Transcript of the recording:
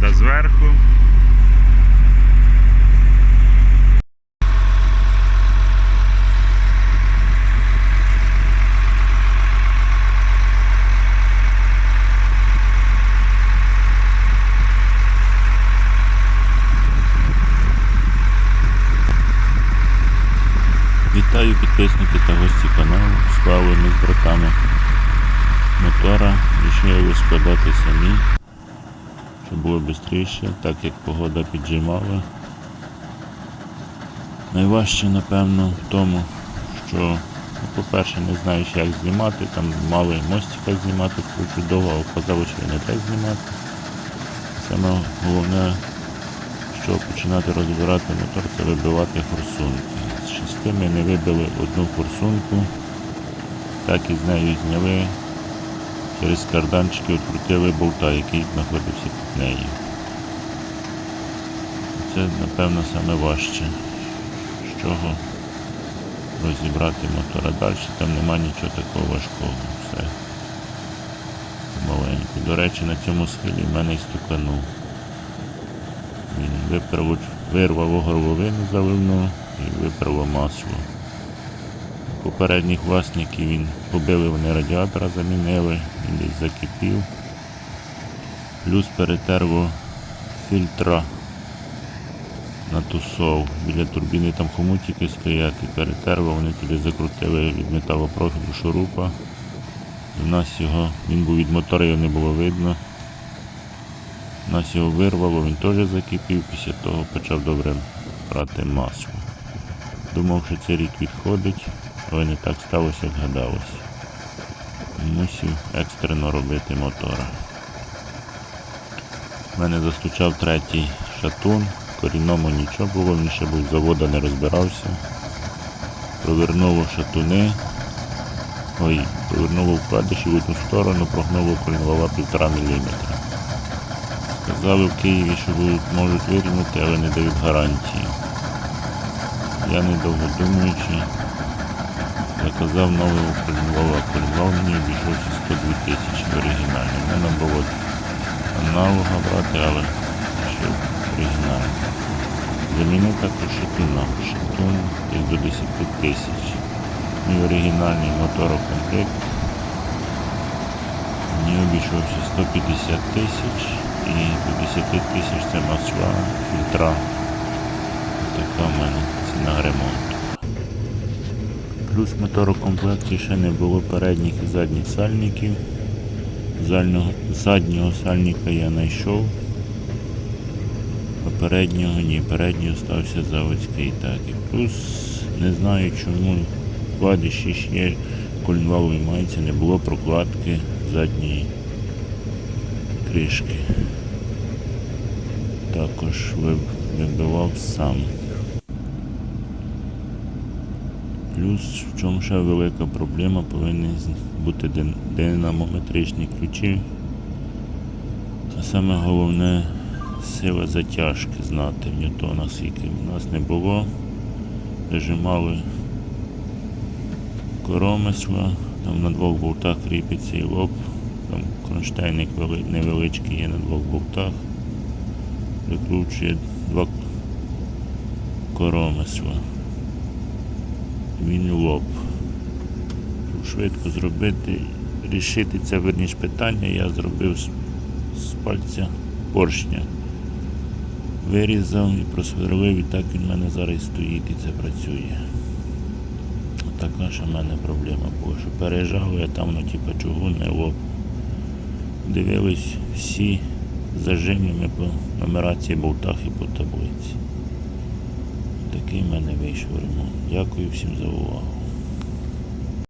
Шаляда зверху. Вітаю підписники та гості каналу. Склали ми з братами мотора. Рішили складати самі, щоб було швидше, так як погода піджимала. Найважче, напевно, в тому, що, ну, по-перше, не знаєш, як знімати, там мали мостика знімати, довго, а оказало, що не треба знімати. Саме головне, що починати розбирати мотор, це вибивати форсунки. З шести ми не вибили одну форсунку, так і з нею зняли. Через карданчики відкрутили болта, який знаходився під нею. Це, напевно, саме важче, з чого розібрати мотора. Далі там нема нічого такого важкого. Все маленько. До речі, на цьому схилі в мене і стуканув. Він виправив, вирвав горловину заливну і виправив масло. Попередніх власників він побили вони радіатора, замінили, він десь закипів. Плюс перетерво фільтра на тусов. Біля турбіни там хомутики стоять і перетерво, вони туди закрутили від металопрофілю шурупа. В нас його, він був від мотора, його не було видно. У Нас його вирвало, він теж закипів, після того почав добре брати масло. Думав, що цей рік відходить, не так сталося, як гадалося. Мусив екстрено робити мотора. У мене застучав третій шатун, корінному нічого було, він ще був завода, не розбирався. Провернуло шатуни. Ой, повернуло вкладиші в одну сторону, прогнуло колінвала півтора міліметра. Сказали в Києві, що можуть вирівняти, але не дають гарантії. Я недовго думаючи, заказав нового колінвала. Колінвал мені обійшовся 102 тисячі в оригіналі. У мене було аналога брати, але ще оригінальний. Замінив також шатуна. Шатун десь до 10 тисяч. Мій оригінальний моторокомплект мені обійшовся 150 тисяч і до 10 тисяч це масла, фільтра. Така в мене ціна ремонту. Плюс в моторокомплекті ще не було передніх і задніх сальників. Заднього, заднього сальника я знайшов. А переднього ні, передній стався заводський так. І плюс не знаю чому вкладиші ще колінвалові мається, не було прокладки задньої кришки. Також вибивав сам. Плюс в чому ще велика проблема, повинні бути динамометричні ключі. А саме головне сила затяжки знати в ньютонах, скільки в нас не було. Режимали коромисла, там на двох болтах кріпиться і лоб, там кронштейник невеличкий є на двох болтах, прикручує два коромисла. Він лоб. Швидко зробити, рішити це верніш питання, я зробив з, з пальця поршня. Вирізав і просверлив, і так він в мене зараз стоїть і це працює. Така ж у мене проблема була, що переїжджав я там, ну типу чугунне лоб. Дивились всі зажими ми по нумерації болтах і по таблиці. Такий в мене вийшов ремонт. Дякую всім за увагу.